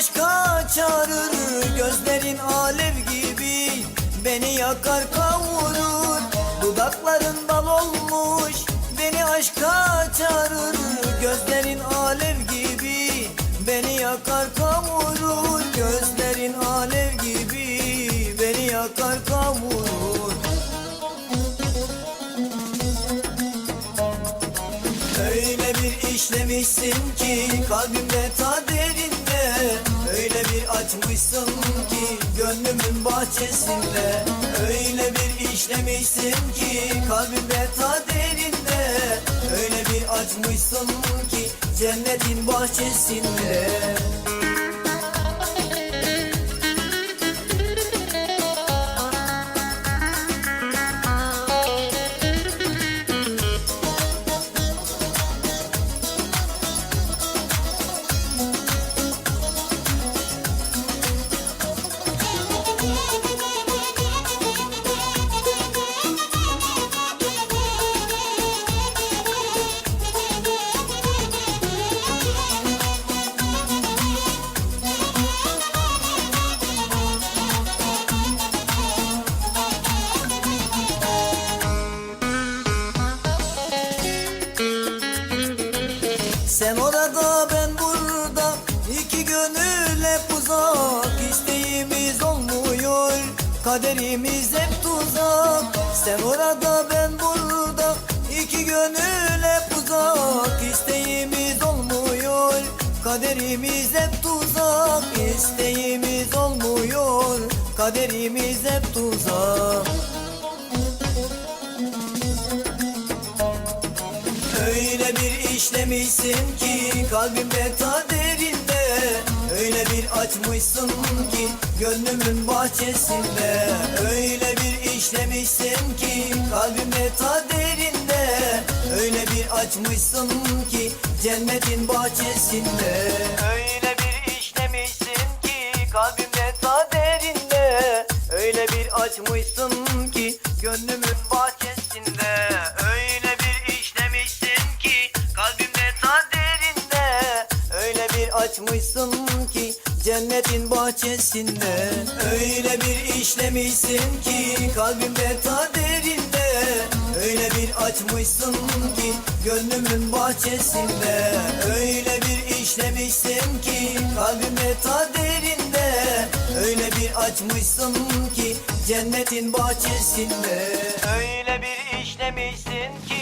aşka çağırır Gözlerin alev gibi Beni yakar kavurur. Dudakların bal olmuş Beni aşka çağırır Gözlerin alev gibi Beni yakar kavurur. Gözlerin alev gibi Beni yakar kavurur. Öyle bir işlemişsin ki kalbimde ta derinde Öyle bir açmışsın ki gönlümün bahçesinde. Öyle bir işlemişsin ki kalbimde ta derinde Öyle bir açmışsın ki cennetin bahçesinde Sen orada ben burada. İki gönül hep uzak. İsteğimiz olmuyor kaderimiz hep tuzak. Sen orada ben burada. İki gönül hep uzak. İsteğimiz olmuyor kaderimiz hep Öyle bir işlemişsin ki kalbimde ta derinde. Öyle bir açmışsın ki gönlümün bahçesinde. Öyle bir işlemişsin ki kalbimde ta derinde. Öyle bir açmışsın ki cennetin bahçesinde. Öyle bir işlemişsin ki kalbimde ta derinde. Öyle bir açmışsın ki gönlümün bahçesinde açmışsın ki cennetin bahçesinde. Öyle bir işlemişsin ki kalbimde ta derinde. Öyle bir açmışsın ki gönlümün bahçesinde. Öyle bir işlemişsin ki kalbimde ta derinde. Öyle bir açmışsın ki cennetin bahçesinde. Öyle bir işlemişsin ki